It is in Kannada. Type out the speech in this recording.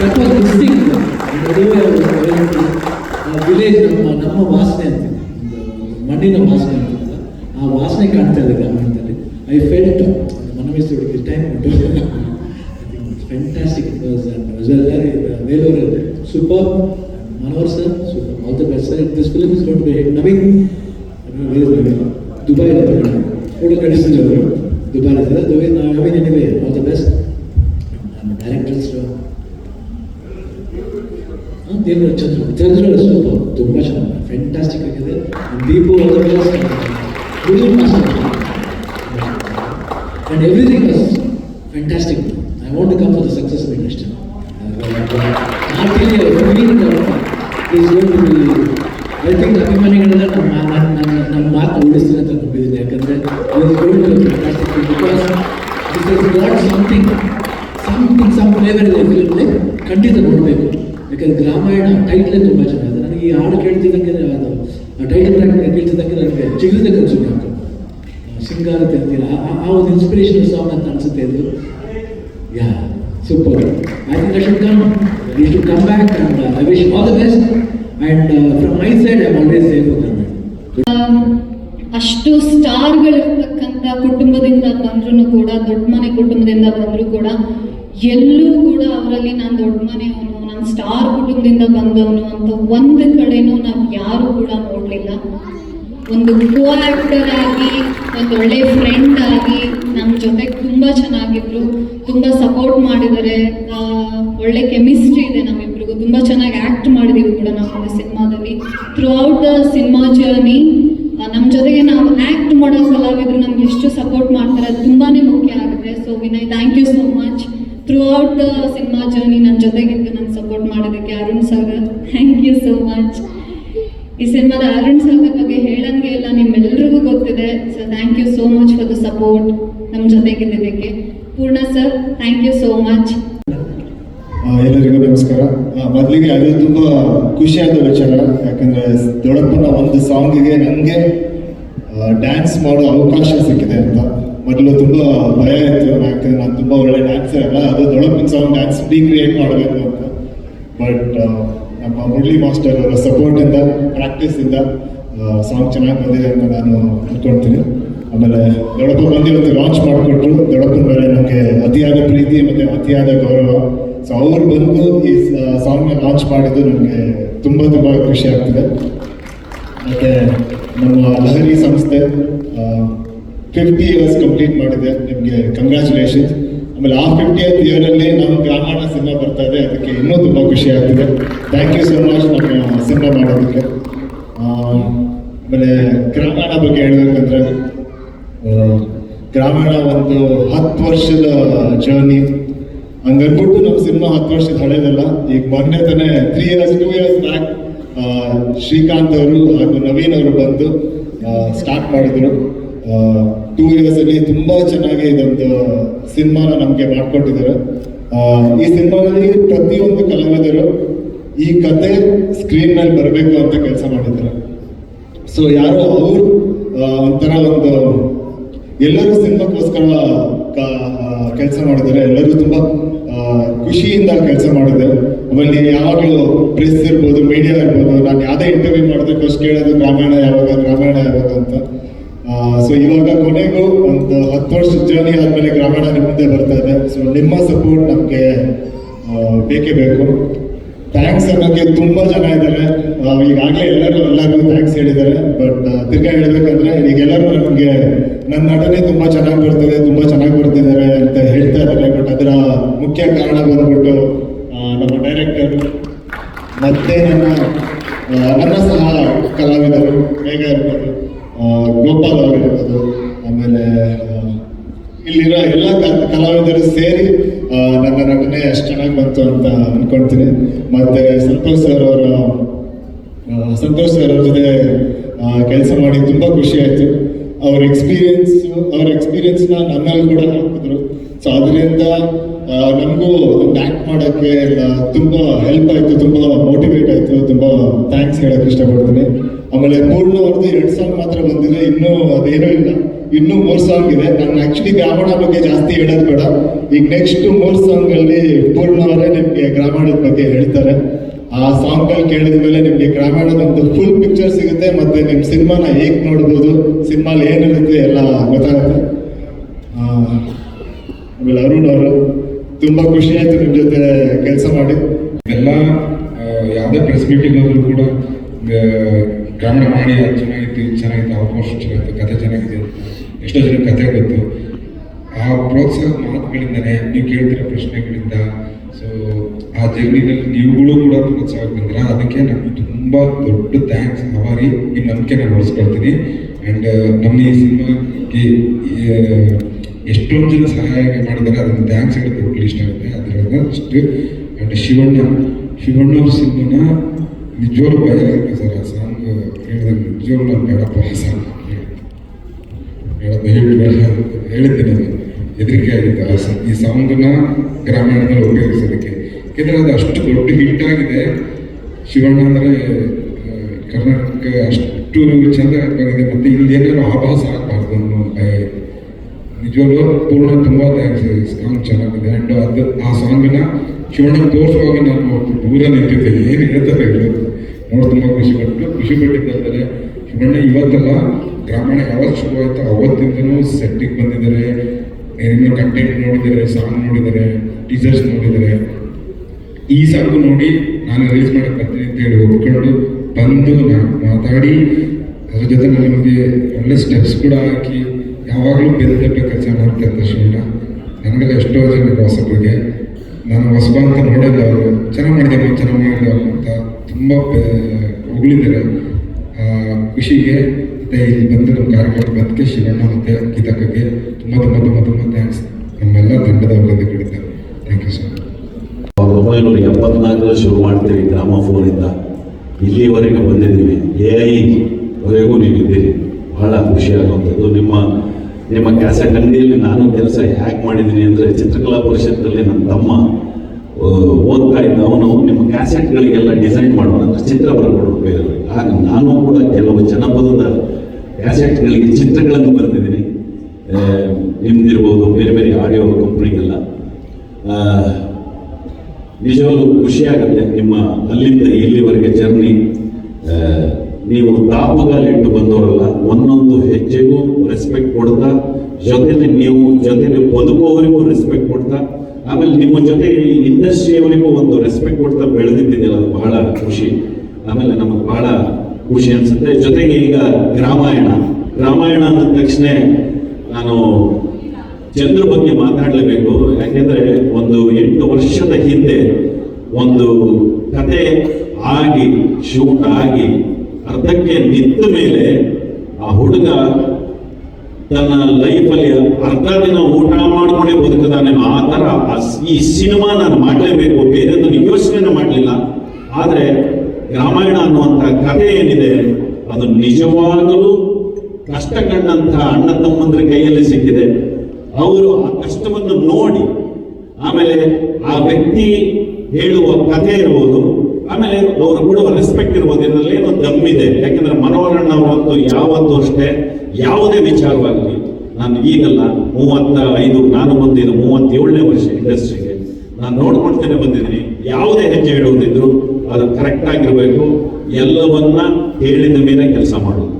ದಟ್ ವಾಸ್ ಮಿಸ್ಸಿಂಗ್ ಮದುವೆ ವಿಲೇಜ್ ನಮ್ಮ ನಮ್ಮ ವಾಸನೆ ಅಂತ ಒಂದು ಮಣ್ಣಿನ ವಾಸನೆ ಅಂತಲ್ಲ ಆ ವಾಸನೆ ಕಾಣ್ತಾ ಇದೆ ಗ್ರಾಮೀಣದಲ್ಲಿ ಐ ಫೆಲ್ಟ್ ಮನಮೇಸಿ ಹುಡುಗಿ ಟೈಮ್ ಉಂಟು fantastic it was Velur super Manohar sir super all the best sir this film is goat B Naveen Dubai ಕೂಡ ಕಳಿಸಿದ್ರು ಅವರು ದುಬೈ ಇದ್ದಾರೆ Dubai Naveen anyway all the best ದೇವರ ಚಂದ್ರ ಚಂದ್ರ ಸ್ವಲ್ಪ ತುಂಬ ಚೆನ್ನಾಗಿ ಫ್ಯಾಂಟಾಸ್ಟಿಕ್ ಆಗಿದೆ. Deepu good master and everything was fantastic. I want to come for the to be. I think ಅಭಿಮಾನಿಗಳೆಲ್ಲ ನಮ್ಮ ನನ್ನ ನಮ್ಮ ಮಾತು ಉಳಿಸ್ತೀನಿ ಅಂತ ನಂಬಿದ್ದೀನಿ ಯಾಕಂದರೆ is something something some flavour ಇದೆ ಫಿಲ್ಮ್ಲಿ ಖಂಡಿತ ನೋಡಬೇಕು. ಯಾಕಂದ್ರೆ ಗ್ರಾಮಾಯಣ ಟೈಟ್ಲೇ ತುಂಬ ಚೆನ್ನಾಗಿದೆ. ನನಗೆ ಈ ಹಾಡು ಕೇಳ್ತಿದ್ದಂಗೆ ಅದು ಟೈಟಲ್ ಟ್ರ್ಯಾಕ್ ಕೇಳ್ತಿದ್ದಂಗೆ ನನಗೆ ಚಿಗುರಿದ ಕನಸು ಬೇಕು ಸಿಂಗಾರ ತೆಗ್ದಿಲ್ಲ ಆ- ಒಂದು ಇನ್ಸ್ಪಿರೇಷನಲ್ ಸಾಂಗ್ ಅಂತ ಅನ್ಸುತ್ತೆ ಇದು. Yeah super I think I should come back I wish all the best and from my side I always ಅಷ್ಟು ಸ್ಟಾರ್ಗಳಿರ್ತಕ್ಕಂಥ ಕುಟುಂಬದಿಂದ ಬಂದ್ರು ಕೂಡ, ದೊಡ್ಡ ಮನೆ ಕುಟುಂಬದಿಂದ ಬಂದ್ರು ಕೂಡ, ಎಲ್ಲೂ ಕೂಡ ಅವರಲ್ಲಿ ನಾನು ದೊಡ್ಡ ಮನೆಯವನು ನಾನು ಸ್ಟಾರ್ ಕುಟುಂಬದಿಂದ ಬಂದವನು ಅಂತ ಒಂದು ಕಡೆನೂ ನಾವು ಯಾರು ಕೂಡ ನೋಡಲಿಲ್ಲ. ಒಂದು ಕೋ ಆಕ್ಟರ್ ಆಗಿ, ಒಂದು ಒಳ್ಳೆ ಫ್ರೆಂಡ್ ಆಗಿ ನಮ್ಮ ಜೊತೆ ತುಂಬ ಚೆನ್ನಾಗಿದ್ರು, ತುಂಬ ಸಪೋರ್ಟ್ ಮಾಡಿದ್ದಾರೆ ಒಳ್ಳೆ ಕೆಮಿಸ್ಟ್ರಿ ಇದೆ ನಮ್ಮಿಬ್ರಿಗೂ. ತುಂಬ ಚೆನ್ನಾಗಿ ಆ್ಯಕ್ಟ್ ಮಾಡಿದ್ದೀವಿ ಕೂಡ ನಾವು ಸಿನಿಮಾದಲ್ಲಿ. Throughout the cinema journey ನಮ್ಮ ಜೊತೆಗೆ ನಾವು ಆ್ಯಕ್ಟ್ ಮಾಡೋ ಕಲಾವಿದ್ರು ನಮ್ಗೆ ಎಷ್ಟು ಸಪೋರ್ಟ್ ಮಾಡ್ತಾರೆ ಅದು ತುಂಬಾ ಮುಖ್ಯ ಆಗುತ್ತೆ. So Vinay thank you so much throughout cinema journey ನನ್ನ ಜೊತೆಗಿದ್ದು ನನ್ನ ಸಪೋರ್ಟ್ ಮಾಡೋದಕ್ಕೆ Arun Sagar thank you so much ಈ ಸಿನಿಮಾದ ಅರುಣ್ ಸಾಗರ್ ಬಗ್ಗೆ ಹೇಳಂಗೆ ಇಲ್ಲ ನಿಮ್ಮೆಲ್ಲರಿಗೂ ಗೊತ್ತಿದೆ. So thank you so much for the support ನಮ್ಮ ಜೊತೆಗಿದ್ದಕ್ಕೆ Poorna sir thank you so much ಎಲ್ಲರಿಗೂ ನಮಸ್ಕಾರ. ಮೊದಲಿಗೆ ಅದು ತುಂಬ ಖುಷಿಯಾದ ವಿಚಾರ ಯಾಕಂದರೆ ದೊಡ್ಡಪ್ಪನ ಒಂದು ಸಾಂಗಿಗೆ ನನಗೆ ಡ್ಯಾನ್ಸ್ ಮಾಡೋ ಅವಕಾಶ ಸಿಕ್ಕಿದೆ ಅಂತ. ಮೊದಲು ತುಂಬ ಭಯ ಇತ್ತು. ಯಾಕಂದ್ರೆ ನಾನು ತುಂಬ ಒಳ್ಳೆ ಡ್ಯಾನ್ಸರ್ ಅಲ್ಲ. ಅದು ದೊಡ್ಡಪ್ಪನ ಸಾಂಗ್ ಡ್ಯಾನ್ಸ್ ರೀಕ್ರಿಯೇಟ್ ಮಾಡಬೇಕು ಅಂತ. ಬಟ್ ನಮ್ಮ ಮುರಳಿ ಮಾಸ್ಟರ್ ಅವರ ಸಪೋರ್ಟಿಂದ ಪ್ರಾಕ್ಟೀಸಿಂದ ಸಾಂಗ್ ಚೆನ್ನಾಗಿ ಬಂದಿದೆ ಅಂತ ನಾನು ಅಂದ್ಕೊಳ್ತೀನಿ ಆಮೇಲೆ ದೊಡ್ಡಪ್ಪ ಬಂದು ಇವತ್ತು ಲಾಂಚ್ ಮಾಡಿಕೊಟ್ರು. ದೊಡ್ಡಪ್ಪನ ಮೇಲೆ ನನಗೆ ಅತಿಯಾದ ಪ್ರೀತಿ ಮತ್ತು ಅತಿಯಾದ ಗೌರವ. ಸೊ ಅವ್ರು ಬಂದು ಈ ಸಾಂಗ್ನ ಲಾಂಚ್ ಮಾಡಿದ್ದು ನನಗೆ ತುಂಬ ತುಂಬ ಖುಷಿ ಆಗ್ತಿದೆ. ಮತ್ತು ನಮ್ಮ ಲಹರಿ ಸಂಸ್ಥೆ ಫಿಫ್ಟಿ ಇಯರ್ಸ್ ಕಂಪ್ಲೀಟ್ ಮಾಡಿದೆ. ನಿಮಗೆ ಕಂಗ್ರ್ಯಾಚುಲೇಷನ್ಸ್ ಆಮೇಲೆ ಆ ಫಿಫ್ಟಿ ಇಯರಲ್ಲಿ ನಮ್ಮ ಗ್ರಾಮಾಣ ಸಿನಿಮಾ ಬರ್ತಾ ಇದೆ. ಅದಕ್ಕೆ ಇನ್ನೂ ತುಂಬ ಖುಷಿ ಆಗ್ತಿದೆ. ಥ್ಯಾಂಕ್ ಯು ಸೊ ಮಚ್ ನಮ್ಮ ಸಿನಿಮಾ ಮಾಡೋದಕ್ಕೆ. ಆಮೇಲೆ ಗ್ರಾಮಾಣ ಬಗ್ಗೆ ಹೇಳಬೇಕಂದ್ರೆ ಗ್ರಾಮೀಣ ಒಂದು ಹತ್ತು ವರ್ಷದ ಜರ್ನಿ ಹಂಗನ್ಬಿಟ್ಟು ನಮ್ಮ ಸಿನಿಮಾ ಹತ್ತು ವರ್ಷದ ಹಳೇದಲ್ಲ. ಈಗ ಮೊನ್ನೆ ತಾನೇ three years two years back Srikanth ಅವರು ಹಾಗೂ ನವೀನ್ ಅವರು ಬಂದು ಸ್ಟಾರ್ಟ್ ಮಾಡಿದ್ರು. ಟೂ ಇಯರ್ಸ್ ಅಲ್ಲಿ ತುಂಬಾ ಚೆನ್ನಾಗಿ ಇದೊಂದು ಸಿನಿಮಾನ ನಮಗೆ ಮಾಡಿಕೊಟ್ಟಿದ್ದಾರೆ. ಈ ಸಿನಿಮಾದಲ್ಲಿ ಪ್ರತಿಯೊಂದು ಕಲಾವಿದರು ಈ ಕತೆ ಸ್ಕ್ರೀನ್ ಮೇಲೆ ಬರಬೇಕು ಅಂತ ಕೆಲಸ ಮಾಡಿದ್ದಾರೆ. ಸೊ ಯಾರು ಅವರು ಒಂಥರ ಒಂದು ಎಲ್ಲರೂ ಸಿನಿಮಾಕ್ಕೋಸ್ಕರ ಕೆಲಸ ಮಾಡಿದ್ದಾರೆ. ಎಲ್ಲರೂ ತುಂಬಾ ಖುಷಿಯಿಂದ ಕೆಲಸ ಮಾಡಿದ್ದಾರೆ. ಆಮೇಲೆ ಯಾವಾಗಲೂ ಪ್ರೆಸ್ ಇರ್ಬೋದು ಮೀಡಿಯಾ ಇರ್ಬೋದು, ನಾನು ಯಾವುದೇ ಇಂಟರ್ವ್ಯೂ ಮಾಡಿದ್ರೆ ಫಸ್ಟ್ ಕೇಳೋದು ರಾಮಾಯಣ ಯಾವಾಗ ರಾಮಾಯಣ ಯಾವಾಗ ಅಂತ. ಸೊ ಇವಾಗ ಕೊನೆಗೂ ಒಂದು ಹತ್ತು ವರ್ಷದ ಜರ್ನಿ ಆದ್ಮೇಲೆ ಗ್ರಾಮೀಣ ಮುಂದೆ ಬರ್ತಾ ಇದೆ. ಸೊ ನಿಮ್ಮ ಸಪೋರ್ಟ್ ನಮಗೆ ಬೇಕೇ ಬೇಕು. ಥ್ಯಾಂಕ್ಸ್ ಅನ್ನೋಕ್ಕೆ ತುಂಬಾ ಜನ ಇದ್ದಾರೆ. ಈಗಾಗಲೇ ಎಲ್ಲರೂ ಎಲ್ಲರಿಗೂ ಥ್ಯಾಂಕ್ಸ್ ಹೇಳಿದ್ದಾರೆ. ಬಟ್ ತಿರ್ಗಾ ಹೇಳಬೇಕಂದ್ರೆ ಈಗ ಎಲ್ಲರೂ ನಮಗೆ ನನ್ನ ನಟನೆ ತುಂಬಾ ಚೆನ್ನಾಗಿ ಬರ್ತದೆ, ತುಂಬಾ ಚೆನ್ನಾಗಿ ಬರ್ತಿದ್ದಾರೆ ಅಂತ ಹೇಳ್ತಾ ಇದ್ದಾರೆ. ಬಟ್ ಅದರ ಮುಖ್ಯ ಕಾರಣ ಬಂದ್ಬಿಟ್ಟು ನಮ್ಮ ಡೈರೆಕ್ಟರ್ ಮತ್ತೆ ನನ್ನ ನನ್ನ ಸಹ ಕಲಾವಿದರು ಹೇಗೆ ಇರ್ಬೋದು ಗೋಪಾಲ್ ಅವರು ಇರ್ಬೋದು ಆಮೇಲೆ ಇಲ್ಲಿರೋ ಎಲ್ಲ ಕಲಾವಿದರು ಸೇರಿ ನನ್ನ ನಟನೆ ಅಷ್ಟು ಚೆನ್ನಾಗಿ ಬಂತು ಅಂತ ಅಂದ್ಕೊಳ್ತೀನಿ ಮತ್ತೆ ಸಂತೋಷ್ ಸರ್ ಅವರ ಸಂತೋಷ್ ಸರ್ ಅವ್ರ ಜೊತೆ ಕೆಲಸ ಮಾಡಿ ತುಂಬ ಖುಷಿ ಆಯಿತು. ಅವ್ರ ಎಕ್ಸ್ಪೀರಿಯನ್ಸ್ ಅವ್ರ ಎಕ್ಸ್ಪೀರಿಯನ್ಸ್ನ ನನ್ನಲ್ಲಿ ಕೂಡ ಹಾಕಿದ್ರು. ಸೊ ಅದರಿಂದ ನಮಗೂ ಒಂದು ಆ್ಯಕ್ಟ್ ಮಾಡೋಕ್ಕೆ ತುಂಬ ಹೆಲ್ಪ್ ಆಯಿತು, ತುಂಬ ಮೋಟಿವೇಟ್ ಆಯಿತು, ತುಂಬ ಥ್ಯಾಂಕ್ಸ್ ಹೇಳೋಕ್ಕೆ ಇಷ್ಟಪಡ್ತೀನಿ. ಆಮೇಲೆ ಪೂರ್ಣ ಅವ್ರದ್ದು ಎರಡು ಸಾಂಗ್ ಮಾತ್ರ ಬಂದಿದೆ, ಇನ್ನೂ ಅದೇನೂ ಇಲ್ಲ. ಇನ್ನೂ ಮೂರು ಸಾಂಗ್ ಇದೆ. ನಾನು ಆ್ಯಕ್ಚುಲಿ ಗ್ರಾಮೀಣ ಬಗ್ಗೆ ಜಾಸ್ತಿ ಹೇಳೋದು ಬೇಡ. ಈಗ ನೆಕ್ಸ್ಟ್ ಮೂರು ಸಾಂಗಲ್ಲಿ ಪೂರ್ಣ ಅವರೇ ನಿಮಗೆ ಗ್ರಾಮೀಣದ ಬಗ್ಗೆ ಹೇಳ್ತಾರೆ. ಆ ಸಾಂಗ್ ಕೇಳಿದ ಮೇಲೆ ನಿಮಗೆ ಗ್ರಾಮೀಣದ ಒಂದು ಫುಲ್ ಪಿಕ್ಚರ್ ಸಿಗುತ್ತೆ ಮತ್ತೆ ನಿಮ್ ಸಿನಿಮಾನ ಹೇಗೆ ನೋಡ್ಬೋದು? ಸಿನಿಮಾಲಿ ಏನಿರುತ್ತೆ ಎಲ್ಲ ಗೊತ್ತಾಗುತ್ತೆ. ಆಮೇಲೆ ಅರುಣ್ ಅವರು, ತುಂಬಾ ಖುಷಿ ಆಯ್ತು ನಿಮ್ ಜೊತೆ ಕೆಲಸ ಮಾಡಿ. ಎಲ್ಲ ಯಾವುದೇ ಪ್ರೆಸ್ ಮೀಟಿಂಗ್ ಹೋದ್ರು ಕೂಡ ಗ್ರಾಮೀಣ ಮಾಡಿ ಚೆನ್ನಾಗಿತ್ತು ಚೆನ್ನಾಗಿತ್ತು ಆಲ್ಮೋಸ್ಟ್ ಚೆನ್ನಾಗಿತ್ತು ಕತೆ ಚೆನ್ನಾಗಿದೆ, ಎಷ್ಟೋ ಜನ ಕತೆ ಗೊತ್ತು. ಆ ಪ್ರೋತ್ಸಾಹ ಮಾತುಗಳಿಂದನೇ ನೀವು ಕೇಳ್ತಿರೋ ಪ್ರಶ್ನೆಗಳಿಂದ ಸೊ ಆ ಜರ್ನಿನಲ್ಲಿ ನೀವುಗಳು ಕೂಡ ಪ್ರೋತ್ಸಾಹ ಬಂದಿರ ಅದಕ್ಕೆ ನಾನು ತುಂಬ ದೊಡ್ಡ ಥ್ಯಾಂಕ್ಸ್ ಅವಾರಿ ನಂಬಿಕೆ ನಾನು ಉಳಿಸ್ಕೊಳ್ತೀನಿ ಆ್ಯಂಡ್ ನಮ್ಮ ಈ ಸಿನಿಮಾಗೆ ಎಷ್ಟೊಂದು ಜನ ಸಹಾಯ ಮಾಡಿದ್ದಾರೆ ಅದನ್ನು ಥ್ಯಾಂಕ್ಸ್ ಹೇಳೋದು ದೊಡ್ಡ ಇಷ್ಟ ಆಗುತ್ತೆ ಅದರಿಂದ ಅಷ್ಟು ಆ್ಯಂಡ್ ಶಿವಣ್ಣ ಶಿವಣ್ಣ ಅವ್ರ ಸಿನಿಮಾನ ನಿಜವಾಗ್ಲೂ ಆಗುತ್ತೆ ಸರ್ ಆ ಸಾಂಗ್ ಹೇಳಿದಾಗ ನಿಜವಾಗ್ಲೂ ನಾನು ಬೇಡಪ್ಪ ಆ ಸಾಂಗ್ ಬೇಡ ಹೇಳಿ ಬೇಡ ಅಂತ ಹೇಳಿದ್ದೆ ನಾನು ಹೆದರಿಕೆ ಆಗಿತ್ತು ಆ ಈ ಸಾಂಗನ್ನ ಗ್ರಾಮೀಣದಲ್ಲಿ ಉಪಯೋಗಿಸೋದಕ್ಕೆ ಯಾಕೆಂದರೆ ಅದು ಅಷ್ಟು ದೊಡ್ಡ ಹಿಟ್ ಆಗಿದೆ. ಶಿವಣ್ಣ ಅಂದರೆ ಕರ್ನಾಟಕ ಅಷ್ಟು ಚಂದ ಬಂದಿದೆ. ಮತ್ತು ಇಲ್ಲಿ ಏನಾದ್ರು ಆಭಾಸ ಆಗಬಾರ್ದು ಅನ್ನೋ ಭಯ ನಿಜವಾಗ್ಲೂ ಪೂರ್ಣ ತುಂಬ ಥ್ಯಾಂಕ್ಸ್ ಸಾಂಗ್ ಚೆನ್ನಾಗಿದೆ. ಆ್ಯಂಡ್ ಅದು, ಆ ಸಾಂಗನ್ನ ಶಿವಣ್ಣ ತೋರಿಸುವಾಗ ನಾನು ದೂರ ನಿಂತಿದ್ದೆ. ಏನು ಹೇಳ್ತಾರೆ ಇವರು ನೋಡಿ, ತುಂಬ ಖುಷಿ ಪಟ್ಟು, ಖುಷಿ ಪಟ್ಟಿದ್ದಾರೆ ಶಿವಣ್ಣ ಇವತ್ತಲ್ಲ ಗ್ರಾಮೀಣ ಯಾವತ್ತು ಆಯ್ತು ಅವತ್ತಿಂದನೂ ಸೆಟ್ಟಿಗೆ ಬಂದಿದ್ದಾರೆ. ಏನೇನೋ ಕಂಟೆಂಟ್ ನೋಡಿದ್ದಾರೆ ಸಾಂಗ್ ನೋಡಿದ್ದಾರೆ ಟೀಚರ್ಸ್ ನೋಡಿದ್ದಾರೆ. ಈ ಸಡಗು ನೋಡಿ ನಾನು ರಿಲೀಸ್ ಮಾಡಕ್ಕೆ ಬರ್ತೀನಿ ಅಂತ ಹೇಳಿ ಒಪ್ಕೊಂಡು ಬಂದು ನಾನು ಮಾತಾಡಿ, ಅದ್ರ ಜೊತೆ ನಾನು ನಿಮಗೆ ಒಳ್ಳೆ ಸ್ಟೆಪ್ಸ್ ಕೂಡ ಹಾಕಿ, ಯಾವಾಗಲೂ ಬೆದರಿಕೆ ಕೆಲಸ ಮಾಡ್ತಾ ಇದ್ದ ಶಿವಣ್ಣ ನನಗೆಲ್ಲ ಎಷ್ಟೋ ಜನ ಹೊಸಬ್ರಿಗೆ ನಾನು ಹೊಸಬ ಅಂತ ನೋಡಿಲ್ಲ ಅವರು. ಚೆನ್ನಾಗಿ ಮಾಡಿದೆ ಚೆನ್ನಾಗಿ ಮಾಡಿದೆ ಅಂತ ತುಂಬ ಹೊಗಳಿದ್ದಾರೆ. ಖುಷಿಗೆ, ಮತ್ತು ಇಲ್ಲಿ ಬಂದು ನಮ್ಮ ಕಾರ್ಯಕ್ರಮ ಬಂದಕ್ಕೆ ಶಿವಣ್ಣ ಮತ್ತು ಗೀತಕ್ಕಗೆ ತುಂಬ ತುಂಬ ತುಂಬ ತುಂಬ ಥ್ಯಾಂಕ್ಸ್ ನಮ್ಮೆಲ್ಲ ತಂಡದವರಿಗೆ ಕಡಿತ ಥ್ಯಾಂಕ್ ಯು ಸರ್ ಒಂಬೈನೂರ ಎಪ್ಪತ್ನಾಲ್ಕರಲ್ಲಿ ಶುರು ಮಾಡ್ತೀವಿ ಗ್ರಾಮಫೋನಿಂದ. ಇಲ್ಲಿವರೆಗೆ ಬಂದಿದ್ದೀವಿ. ಎ ಐವರೆಗೂ ನೀವಿದ್ದೀರಿ. ಬಹಳ ಖುಷಿಯಾಗುವಂಥದ್ದು. ನಿಮ್ಮ ನಿಮ್ಮ ಕ್ಯಾಸೆಟ್ ಅಂಗಡಿಯಲ್ಲಿ ನಾನು ಕೆಲಸ ಹ್ಯಾಕ್ ಮಾಡಿದ್ದೀನಿ ಅಂದರೆ ಚಿತ್ರಕಲಾ ಪರಿಷತ್ತಲ್ಲಿ ನನ್ನ ತಮ್ಮ ಓದ್ತಾ ಇದ್ದ ಅವನು ನಿಮ್ಮ ಕ್ಯಾಸೆಟ್ಗಳಿಗೆಲ್ಲ ಡಿಸೈನ್ ಮಾಡೋಣ ಅಂದರೆ ಚಿತ್ರ ಬರ್ಕೊಂಡು ಬೇರೆ ಆಗ ನಾನು ಕೂಡ ಕೆಲವು ಜನಪದದ ಕ್ಯಾಸೆಟ್ಗಳಿಗೆ ಚಿತ್ರಗಳನ್ನು ಬರೆದಿದ್ದೀನಿ. ನಿಮ್ದಿರ್ಬೋದು, ಬೇರೆ ಬೇರೆ ಆಡಿಯೋ ಕಂಪ್ನಿಗೆಲ್ಲ. ನಿಜವಾಗ್ಲೂ ಖುಷಿಯಾಗುತ್ತೆ ನಿಮ್ಮ ಅಲ್ಲಿಂದ ಇಲ್ಲಿವರೆಗೆ ಜರ್ನಿ. ನೀವು ದಾಪುಗಾಲಿಟ್ಟು ಬಂದವರಲ್ಲ, ಒಂದೊಂದು ಹೆಜ್ಜೆಗೂ ರೆಸ್ಪೆಕ್ಟ್ ಕೊಡ್ತಾ, ಜೊತೆಲಿ ನೀವು ಜೊತೆಲಿ ಬದುಕುವವರಿಗೂ ರೆಸ್ಪೆಕ್ಟ್ ಕೊಡ್ತಾ, ಆಮೇಲೆ ನಿಮ್ಮ ಜೊತೆ ಇಂಡಸ್ಟ್ರಿಯವರಿಗೂ ಒಂದು ರೆಸ್ಪೆಕ್ಟ್ ಕೊಡ್ತಾ ಬೆಳೆದಿದ್ದೀನಿ ಅದು ಬಹಳ ಖುಷಿ. ಆಮೇಲೆ ನಮಗೆ ಬಹಳ ಖುಷಿ ಅನ್ಸುತ್ತೆ. ಜೊತೆಗೆ ಈಗ ರಾಮಾಯಣ. ರಾಮಾಯಣ ಅಂದ ತಕ್ಷಣ ನಾನು ಚಂದ್ರ ಬಗ್ಗೆ ಮಾತಾಡಲೇಬೇಕು. ಯಾಕೆಂದ್ರೆ ಒಂದು ಎಂಟು ವರ್ಷದ ಹಿಂದೆ ಒಂದು ಕತೆ ಆಗಿ, ಶೂಟ್ ಆಗಿ, ಅರ್ಧಕ್ಕೆ ನಿಂತ ಮೇಲೆ ಆ ಹುಡುಗ ತನ್ನ ಲೈಫಲ್ಲಿ ಅರ್ಧ ದಿನ ಊಟ ಮಾಡಿಕೊಂಡೆ ಬದುಕದಾನೆ. ಆ ಥರ ಈ ಸಿನಿಮಾ ನಾನು ಮಾಡಲೇಬೇಕು. ಬೇರೆದನ್ನು ಯೋಚನೆ ಮಾಡಲಿಲ್ಲ. ಆದರೆ ರಾಮಾಯಣ ಅನ್ನುವಂಥ ಕಥೆ ಏನಿದೆ, ಅದು ನಿಜವಾಗಲೂ ಕಷ್ಟ ಕಂಡಂತಹ ಅಣ್ಣ ತಮ್ಮಂದ್ರ ಕೈಯಲ್ಲಿ ಸಿಕ್ಕಿದೆ. ಅವರು ಆ ಕಷ್ಟವನ್ನು ನೋಡಿ, ಆಮೇಲೆ ಆ ವ್ಯಕ್ತಿ ಹೇಳುವ ಕಥೆ ಇರ್ಬೋದು, ಆಮೇಲೆ ಅವರು ಕೊಡುವ ರೆಸ್ಪೆಕ್ಟ್ ಇರ್ಬೋದು, ಇದರಲ್ಲಿ ಏನೋ ದಮ್ಮಿದೆ ಯಾಕೆಂದ್ರೆ ಮನೋಹರಣ್ಣ ಅವರಂತೂ ಯಾವತ್ತೂ ಅಷ್ಟೇ ಯಾವುದೇ ವಿಚಾರವಾಗಲಿ, ನಾನು ಈಗಲ್ಲ ಮೂವತ್ತ ಐದು ನಾನು ಬಂದಿದ್ದು ಮೂವತ್ತೇಳನೇ ವರ್ಷ ಇಂಡಸ್ಟ್ರಿಗೆ ನಾನು ನೋಡ್ಕೊಳ್ತೇನೆ ಬಂದಿದ್ದೀನಿ, ಯಾವುದೇ ಹೆಜ್ಜೆ ಇಡುವುದಿದ್ರು ಅದು ಕರೆಕ್ಟ್ ಆಗಿರಬೇಕು. ಎಲ್ಲವನ್ನ ಹೇಳಿದ ಮೇಲೆ ಕೆಲಸ ಮಾಡೋದು.